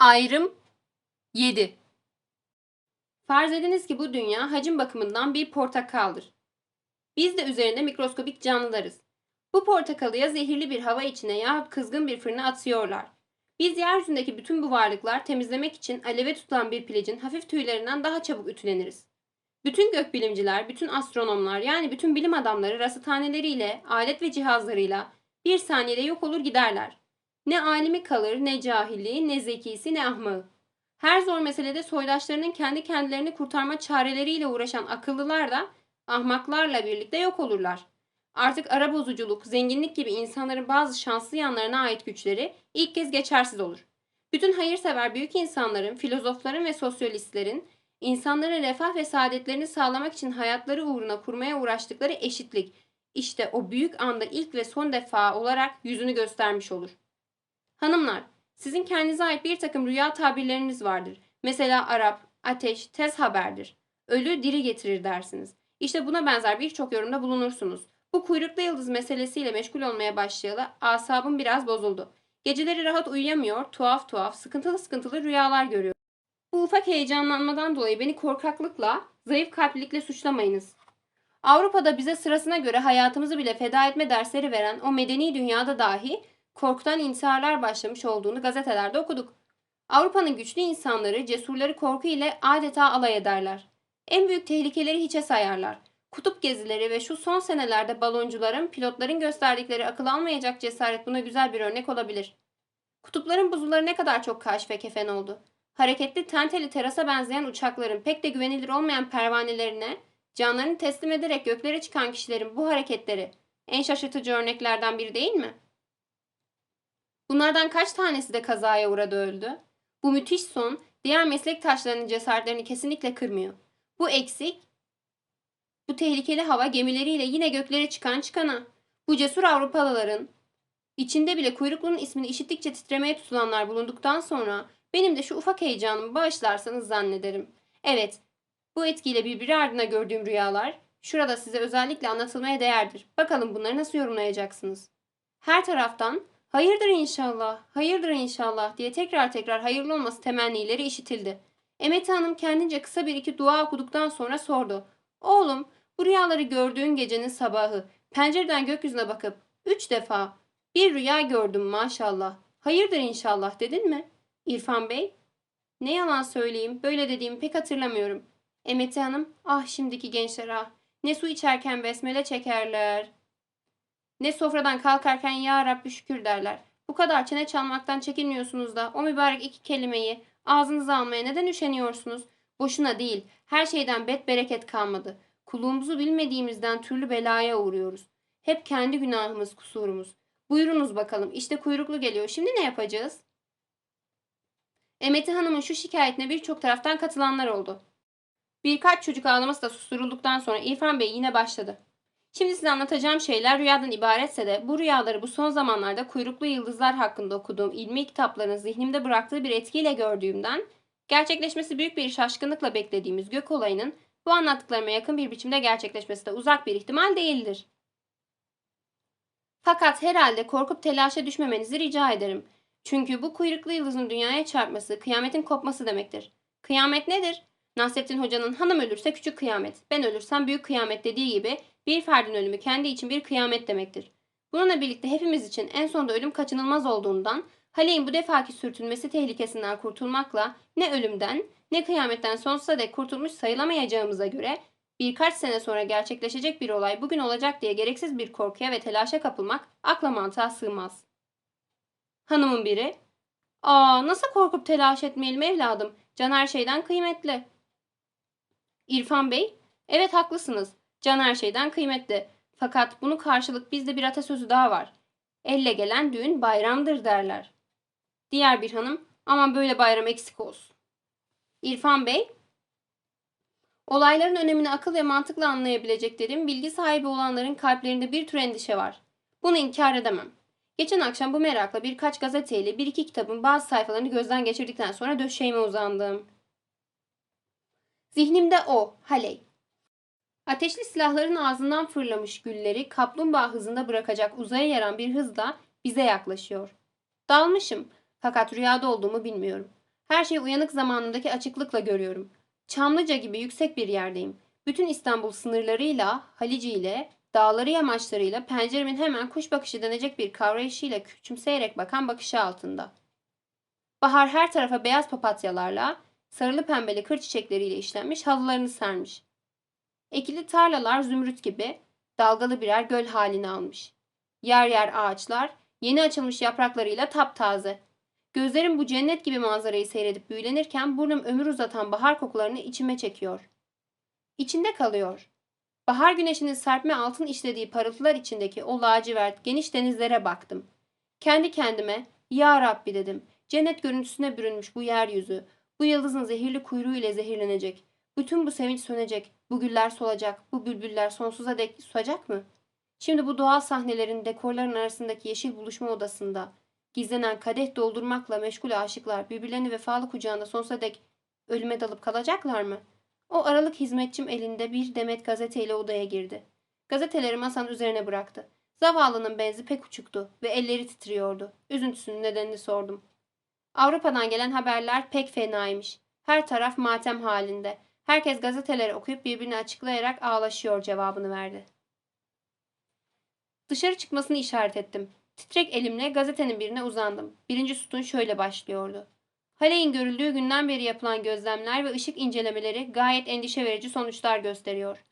Ayrım 7 Farz ediniz ki bu dünya hacim bakımından bir portakaldır. Biz de üzerinde mikroskobik canlılarız. Bu portakalı ya zehirli bir hava içine yahut kızgın bir fırına atıyorlar. Biz yeryüzündeki bütün bu varlıklar temizlemek için aleve tutulan bir pilicin hafif tüylerinden daha çabuk ütüleniriz. Bütün gökbilimciler, bütün astronomlar yani bütün bilim adamları rasathaneleriyle, alet ve cihazlarıyla bir saniyede yok olur giderler. Ne alimi kalır, ne cahili, ne zekisi, ne ahmağı. Her zor meselede soydaşlarının kendi kendilerini kurtarma çareleriyle uğraşan akıllılar da ahmaklarla birlikte yok olurlar. Artık ara bozuculuk, zenginlik gibi insanların bazı şanslı yanlarına ait güçleri ilk kez geçersiz olur. Bütün hayırsever büyük insanların, filozofların ve sosyalistlerin insanların refah ve saadetlerini sağlamak için hayatları uğruna kurmaya uğraştıkları eşitlik işte o büyük anda ilk ve son defa olarak yüzünü göstermiş olur. Hanımlar, sizin kendinize ait bir takım rüya tabirleriniz vardır. Mesela Arap, ateş, tez haberdir. Ölü diri getirir dersiniz. İşte buna benzer birçok yorumda bulunursunuz. Bu kuyruklu yıldız meselesiyle meşgul olmaya başlayalı asabım biraz bozuldu. Geceleri rahat uyuyamıyor, tuhaf tuhaf, sıkıntılı sıkıntılı rüyalar görüyorum. Bu ufak heyecanlanmadan dolayı beni korkaklıkla, zayıf kalplilikle suçlamayınız. Avrupa'da bize sırasına göre hayatımızı bile feda etme dersleri veren o medeni dünyada dahi korkudan intiharlar başlamış olduğunu gazetelerde okuduk. Avrupa'nın güçlü insanları cesurları korku ile adeta alay ederler. En büyük tehlikeleri hiçe sayarlar. Kutup gezileri ve şu son senelerde baloncuların, pilotların gösterdikleri akıl almayacak cesaret buna güzel bir örnek olabilir. Kutupların buzulları ne kadar çok kaş ve kefen oldu. Hareketli tenteli terasa benzeyen uçakların pek de güvenilir olmayan pervanelerine canlarını teslim ederek göklere çıkan kişilerin bu hareketleri en şaşırtıcı örneklerden biri değil mi? Bunlardan kaç tanesi de kazaya uğradı öldü? Bu müthiş son diğer meslektaşlarının cesaretlerini kesinlikle kırmıyor. Bu eksik, bu tehlikeli hava gemileriyle yine göklere çıkan çıkana. Bu cesur Avrupalıların içinde bile kuyruklunun ismini işittikçe titremeye tutulanlar bulunduktan sonra benim de şu ufak heyecanımı bağışlarsanız zannederim. Evet, bu etkiyle birbiri ardına gördüğüm rüyalar şurada size özellikle anlatılmaya değerdir. Bakalım bunları nasıl yorumlayacaksınız? Her taraftan hayırdır inşallah, hayırdır inşallah diye tekrar tekrar hayırlı olması temennileri işitildi. Emeti Hanım kendince kısa bir iki dua okuduktan sonra sordu. Oğlum bu rüyaları gördüğün gecenin sabahı pencereden gökyüzüne bakıp üç defa bir rüya gördüm maşallah. Hayırdır inşallah dedin mi? İrfan Bey? Ne yalan söyleyeyim böyle dediğimi pek hatırlamıyorum. Emeti Hanım ah şimdiki gençler ah ne su içerken besmele çekerler. Ne sofradan kalkarken ya Rabbi şükür derler. Bu kadar çene çalmaktan çekinmiyorsunuz da o mübarek iki kelimeyi ağzınıza almaya neden üşeniyorsunuz? Boşuna değil. Her şeyden bet bereket kalmadı. Kulluğumuzu bilmediğimizden türlü belaya uğruyoruz. Hep kendi günahımız, kusurumuz. Buyurunuz bakalım. İşte kuyruklu geliyor. Şimdi ne yapacağız? Emeti Hanım'ın şu şikayetine birçok taraftan katılanlar oldu. Birkaç çocuk ağlaması da susturulduktan sonra İrfan Bey yine başladı. Şimdi size anlatacağım şeyler rüyadan ibaretse de bu rüyaları bu son zamanlarda kuyruklu yıldızlar hakkında okuduğum ilmi kitapların zihnimde bıraktığı bir etkiyle gördüğümden gerçekleşmesi büyük bir şaşkınlıkla beklediğimiz gök olayının bu anlattıklarıma yakın bir biçimde gerçekleşmesi de uzak bir ihtimal değildir. Fakat herhalde korkup telaşa düşmemenizi rica ederim. Çünkü bu kuyruklu yıldızın dünyaya çarpması kıyametin kopması demektir. Kıyamet nedir? Nasrettin Hoca'nın hanım ölürse küçük kıyamet, ben ölürsem büyük kıyamet dediği gibi bir ferdin ölümü kendi için bir kıyamet demektir. Bununla birlikte hepimiz için en sonunda ölüm kaçınılmaz olduğundan Haley'in bu defaki sürtünmesi tehlikesinden kurtulmakla ne ölümden ne kıyametten sonsuza dek kurtulmuş sayılamayacağımıza göre birkaç sene sonra gerçekleşecek bir olay bugün olacak diye gereksiz bir korkuya ve telaşa kapılmak akla mantığa sığmaz. Hanımın biri, ''Aa nasıl korkup telaş etmeyelim evladım, can her şeyden kıymetli.'' İrfan Bey, ''Evet haklısınız, can her şeyden kıymetli. Fakat bunu karşılık bizde bir atasözü daha var. Elle gelen düğün bayramdır derler.'' Diğer bir hanım, ''Aman böyle bayram eksik olsun.'' İrfan Bey, Olayların önemini akıl ve mantıkla anlayabileceklerim, bilgi sahibi olanların kalplerinde bir tür endişe var. Bunu inkar edemem. Geçen akşam bu merakla birkaç gazeteyle bir iki kitabın bazı sayfalarını gözden geçirdikten sonra döşeğime uzandım. Zihnimde o, Haley. Ateşli silahların ağzından fırlamış gülleri kaplumbağa hızında bırakacak uzaya yaran bir hızla bize yaklaşıyor. Dalmışım fakat rüyada olduğumu bilmiyorum. Her şeyi uyanık zamanındaki açıklıkla görüyorum. Çamlıca gibi yüksek bir yerdeyim. Bütün İstanbul sınırlarıyla, Halici ile, dağları yamaçlarıyla penceremin hemen kuş bakışı denecek bir kavrayışıyla küçümseyerek bakan bakışı altında. Bahar her tarafa beyaz papatyalarla, sarılı pembeli kır çiçekleriyle işlenmiş halılarını sermiş. Ekili tarlalar zümrüt gibi dalgalı birer göl halini almış. Yer yer ağaçlar yeni açılmış yapraklarıyla taptaze. Gözlerim bu cennet gibi manzarayı seyredip büyülenirken burnum ömür uzatan bahar kokularını içime çekiyor. İçinde kalıyor. Bahar güneşinin serpme altın işlediği parıltılar içindeki o lacivert geniş denizlere baktım. Kendi kendime ya Rabbi dedim. Cennet görüntüsüne bürünmüş bu yeryüzü, bu yıldızın zehirli kuyruğu ile zehirlenecek. Bütün bu sevinç sönecek, bu güller solacak, bu bülbüller sonsuza dek susacak mı? Şimdi bu doğal sahnelerin dekorların arasındaki yeşil buluşma odasında gizlenen kadeh doldurmakla meşgul aşıklar birbirlerini vefalı kucağında sonsuza dek ölüme dalıp kalacaklar mı? O aralık hizmetçim elinde bir demet gazeteyle odaya girdi. Gazeteleri masanın üzerine bıraktı. Zavallının benzi pek uçuktu ve elleri titriyordu. Üzüntüsünün nedenini sordum. Avrupa'dan gelen haberler pek fenaymış. Her taraf matem halinde. Herkes gazeteleri okuyup birbirini açıklayarak ağlaşıyor cevabını verdi. Dışarı çıkmasını işaret ettim. Titrek elimle gazetenin birine uzandım. Birinci sütun şöyle başlıyordu. Haley'in görüldüğü günden beri yapılan gözlemler ve ışık incelemeleri gayet endişe verici sonuçlar gösteriyor.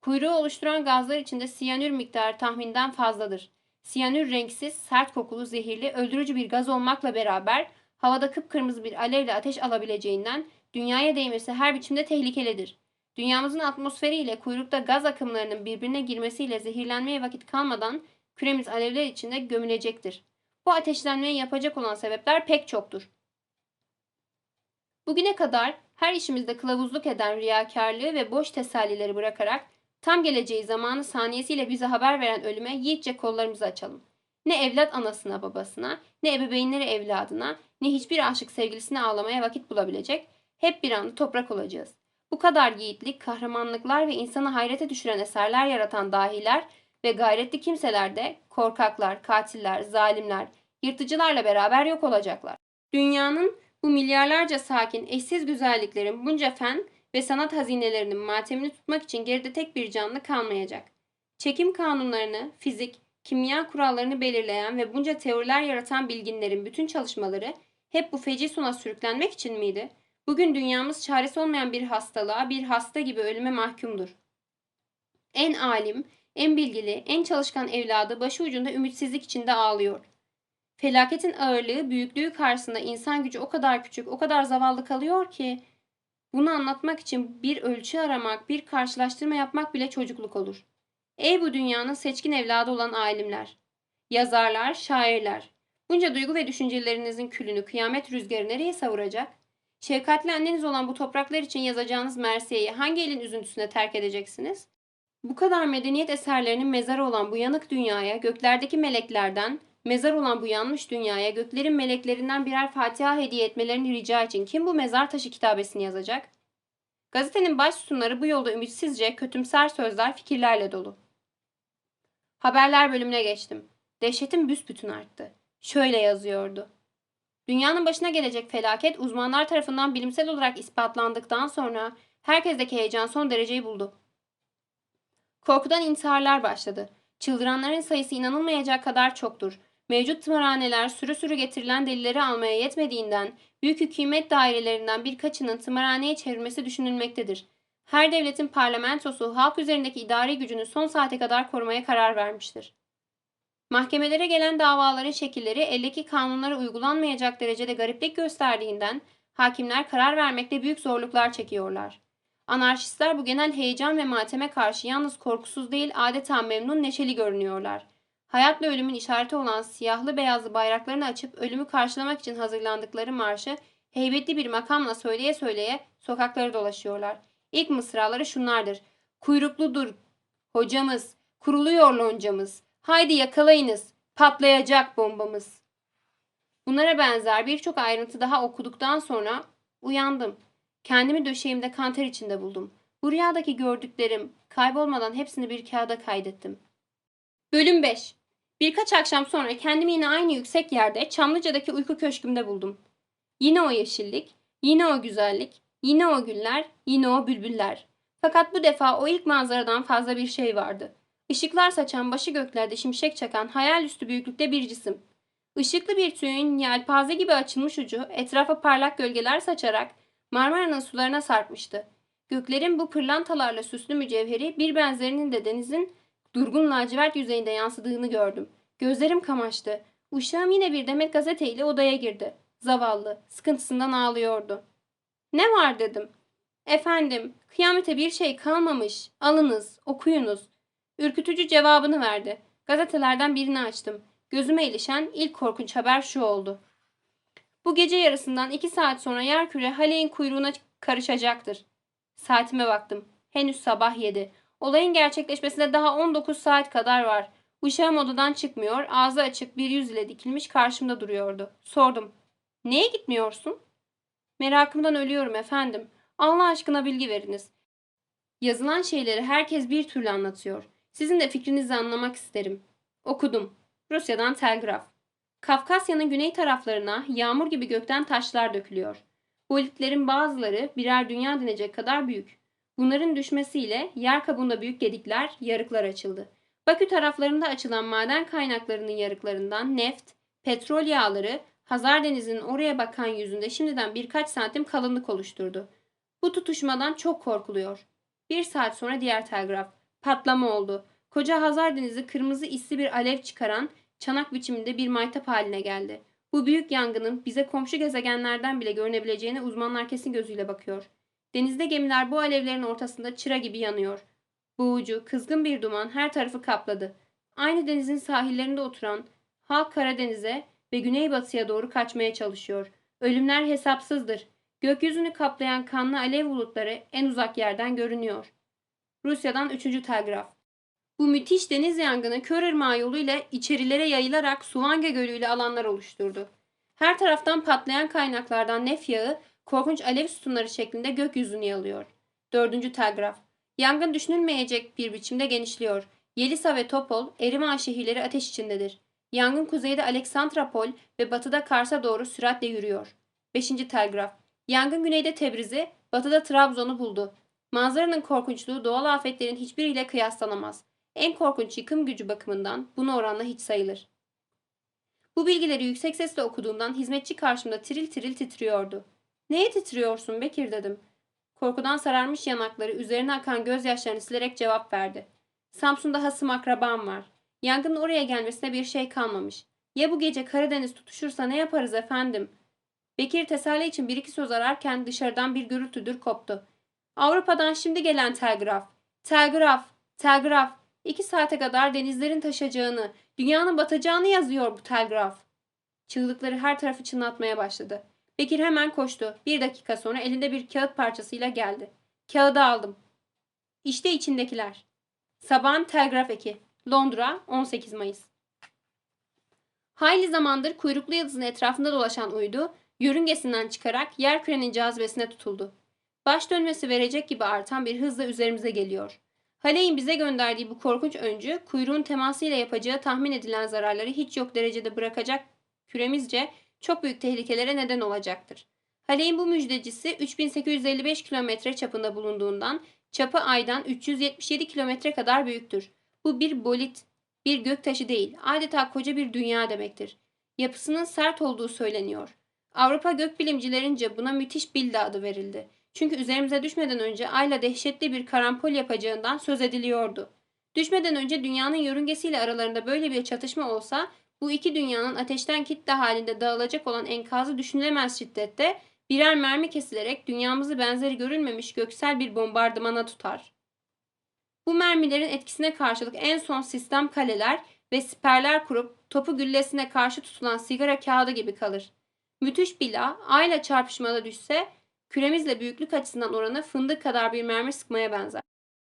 Kuyruğu oluşturan gazlar içinde siyanür miktarı tahminden fazladır. Siyanür renksiz, sert kokulu, zehirli, öldürücü bir gaz olmakla beraber havada kıpkırmızı bir alevle ateş alabileceğinden dünyaya değmesi her biçimde tehlikelidir. Dünyamızın atmosferiyle kuyrukta gaz akımlarının birbirine girmesiyle zehirlenmeye vakit kalmadan küremiz alevler içinde gömülecektir. Bu ateşlenmeyi yapacak olan sebepler pek çoktur. Bugüne kadar her işimizde kılavuzluk eden riyakarlığı ve boş tesellileri bırakarak tam geleceği zamanı saniyesiyle bize haber veren ölüme yiğitçe kollarımızı açalım. Ne evlat anasına babasına, ne ebeveynleri evladına, ne hiçbir aşık sevgilisine ağlamaya vakit bulabilecek, hep bir anda toprak olacağız. Bu kadar yiğitlik, kahramanlıklar ve insanı hayrete düşüren eserler yaratan dahiler ve gayretli kimseler de korkaklar, katiller, zalimler, yırtıcılarla beraber yok olacaklar. Dünyanın bu milyarlarca sakin, eşsiz güzelliklerin bunca fen ve sanat hazinelerinin matemini tutmak için geride tek bir canlı kalmayacak. Çekim kanunlarını, fizik, kimya kurallarını belirleyen ve bunca teoriler yaratan bilginlerin bütün çalışmaları hep bu feci sona sürüklenmek için miydi? Bugün dünyamız çaresi olmayan bir hastalığa, bir hasta gibi ölüme mahkumdur. En alim, en bilgili, en çalışkan evladı başı ucunda ümitsizlik içinde ağlıyor. Felaketin ağırlığı, büyüklüğü karşısında insan gücü o kadar küçük, o kadar zavallı kalıyor ki bunu anlatmak için bir ölçü aramak, bir karşılaştırma yapmak bile çocukluk olur. Ey bu dünyanın seçkin evladı olan alimler, yazarlar, şairler. Bunca duygu ve düşüncelerinizin külünü kıyamet rüzgarı nereye savuracak? Şefkatli anneniz olan bu topraklar için yazacağınız mersiyeyi hangi elin üzüntüsüne terk edeceksiniz? Bu kadar medeniyet eserlerinin mezarı olan bu yanık dünyaya, göklerdeki meleklerden, mezar olan bu yanmış dünyaya, göklerin meleklerinden birer Fatiha hediye etmelerini rica için kim bu mezar taşı kitabesini yazacak? Gazetenin baş sütunları bu yolda ümitsizce, kötümser sözler, fikirlerle dolu. Haberler bölümüne geçtim. Dehşetim büsbütün arttı. Şöyle yazıyordu. Dünyanın başına gelecek felaket uzmanlar tarafından bilimsel olarak ispatlandıktan sonra herkesteki heyecan son dereceyi buldu. Korkudan intiharlar başladı. Çıldıranların sayısı inanılmayacak kadar çoktur. Mevcut tımarhaneler sürü sürü getirilen delilleri almaya yetmediğinden büyük hükümet dairelerinden birkaçının tımarhaneye çevirmesi düşünülmektedir. Her devletin parlamentosu halk üzerindeki idari gücünü son saate kadar korumaya karar vermiştir. Mahkemelere gelen davaların şekilleri eldeki kanunlara uygulanmayacak derecede gariplik gösterdiğinden hakimler karar vermekte büyük zorluklar çekiyorlar. Anarşistler bu genel heyecan ve mateme karşı yalnız korkusuz değil adeta memnun neşeli görünüyorlar. Hayatla ölümün işareti olan siyahlı beyazlı bayraklarını açıp ölümü karşılamak için hazırlandıkları marşı heybetli bir makamla söyleye söyleye sokakları dolaşıyorlar. İlk mısraları şunlardır. Kuyrukludur hocamız, kuruluyor loncamız, haydi yakalayınız, patlayacak bombamız. Bunlara benzer birçok ayrıntı daha okuduktan sonra uyandım. Kendimi döşeğimde kanter içinde buldum. Bu rüyadaki gördüklerim kaybolmadan hepsini bir kağıda kaydettim. Bölüm 5 Birkaç akşam sonra kendimi yine aynı yüksek yerde Çamlıca'daki uyku köşkümde buldum. Yine o yeşillik, Yine o güzellik, yine o güller, yine o bülbüller. Fakat bu defa o ilk manzaradan fazla bir şey vardı. Işıklar saçan başı göklerde şimşek çakan hayal üstü büyüklükte bir cisim. Işıklı bir tüyün yelpaze gibi açılmış ucu etrafa parlak gölgeler saçarak Marmara'nın sularına sarkmıştı. Göklerin bu pırlantalarla süslü mücevheri bir benzerinin de denizin durgun lacivert yüzeyinde yansıdığını gördüm. Gözlerim kamaştı. Uşağım yine bir demet gazeteyle odaya girdi. Zavallı, sıkıntısından ağlıyordu. Ne var dedim. Efendim, kıyamete bir şey kalmamış. Alınız, okuyunuz. Ürkütücü cevabını verdi. Gazetelerden birini açtım. Gözüme ilişen ilk korkunç haber şu oldu. Bu gece yarısından iki saat sonra yerküre Haley'in kuyruğuna karışacaktır. Saatime baktım. Henüz sabah yedi. Olayın gerçekleşmesine daha 19 saat kadar var. Uşağım odadan çıkmıyor, ağzı açık bir yüz ile dikilmiş karşımda duruyordu. Sordum. Neye gitmiyorsun? Merakımdan ölüyorum efendim. Allah aşkına bilgi veriniz. Yazılan şeyleri herkes bir türlü anlatıyor. Sizin de fikrinizi anlamak isterim. Okudum. Rusya'dan telgraf. Kafkasya'nın güney taraflarına yağmur gibi gökten taşlar dökülüyor. Bolitlerin bazıları birer dünya denecek kadar büyük. Bunların düşmesiyle yer kabuğunda büyük gedikler, yarıklar açıldı. Bakü taraflarında açılan maden kaynaklarının yarıklarından neft, petrol yağları Hazar Denizi'nin oraya bakan yüzünde şimdiden birkaç santim kalınlık oluşturdu. Bu tutuşmadan çok korkuluyor. Bir saat sonra diğer telgraf. Patlama oldu. Koca Hazar Denizi kırmızı isli bir alev çıkaran çanak biçiminde bir maytap haline geldi. Bu büyük yangının bize komşu gezegenlerden bile görünebileceğine uzmanlar kesin gözüyle bakıyor. Denizde gemiler bu alevlerin ortasında çıra gibi yanıyor. Boğucu, kızgın bir duman her tarafı kapladı. Aynı denizin sahillerinde oturan halk Karadeniz'e ve güneybatıya doğru kaçmaya çalışıyor. Ölümler hesapsızdır. Gökyüzünü kaplayan kanlı alev bulutları en uzak yerden görünüyor. Rusya'dan 3. telgraf. Bu müthiş deniz yangını Kör Irmağı yoluyla içerilere yayılarak Suvanga Gölü ile alanlar oluşturdu. Her taraftan patlayan kaynaklardan nef yağı korkunç alev sütunları şeklinde gökyüzünü yalıyor. 4. telgraf. Yangın düşünülmeyecek bir biçimde genişliyor. Yelisa ve Topol, Erivan şehirleri ateş içindedir. Yangın kuzeyde Aleksandropol ve batıda Kars'a doğru süratle yürüyor. 5. telgraf. Yangın güneyde Tebriz'i, batıda Trabzon'u buldu. Manzaranın korkunçluğu doğal afetlerin hiçbiriyle kıyaslanamaz. En korkunç yıkım gücü bakımından bunu oranla hiç sayılır. Bu bilgileri yüksek sesle okuduğumdan hizmetçi karşımda tiril tiril titriyordu. Neye titriyorsun Bekir dedim. Korkudan sararmış yanakları üzerine akan gözyaşlarını silerek cevap verdi. Samsun'da hasım akrabam var. Yangının oraya gelmesine bir şey kalmamış. Ya bu gece Karadeniz tutuşursa ne yaparız efendim? Bekir teselli için bir iki söz ararken dışarıdan bir gürültüdür koptu. Avrupa'dan şimdi gelen telgraf. Telgraf, telgraf. İki saate kadar denizlerin taşacağını, dünyanın batacağını yazıyor bu telgraf. Çığlıkları her tarafı çınlatmaya başladı. Bekir hemen koştu. Bir dakika sonra elinde bir kağıt parçasıyla geldi. Kağıdı aldım. İşte içindekiler. Sabahın telgraf eki. Londra 18 Mayıs. Hayli zamandır kuyruklu yıldızın etrafında dolaşan uydu, yörüngesinden çıkarak yer kürenin cazibesine tutuldu. Baş dönmesi verecek gibi artan bir hızla üzerimize geliyor. Haley'in bize gönderdiği bu korkunç öncü, kuyruğun temasıyla yapacağı tahmin edilen zararları hiç yok derecede bırakacak küremizce çok büyük tehlikelere neden olacaktır. Haley'in bu müjdecisi 3855 kilometre çapında bulunduğundan çapı aydan 377 kilometre kadar büyüktür. Bu bir bolit, bir göktaşı değil, adeta koca bir dünya demektir. Yapısının sert olduğu söyleniyor. Avrupa gökbilimcilerince buna müthiş bilde adı verildi. Çünkü üzerimize düşmeden önce ayla dehşetli bir karampol yapacağından söz ediliyordu. Düşmeden önce dünyanın yörüngesiyle aralarında böyle bir çatışma olsa bu iki dünyanın ateşten kitle halinde dağılacak olan enkazı düşünülemez şiddette birer mermi kesilerek dünyamızı benzeri görülmemiş göksel bir bombardımana tutar. Bu mermilerin etkisine karşılık en son sistem kaleler ve siperler kurup topu güllesine karşı tutulan sigara kağıdı gibi kalır. Müthiş bila ayla çarpışmada düşse küremizle büyüklük açısından oranı fındık kadar bir mermi sıkmaya benzer.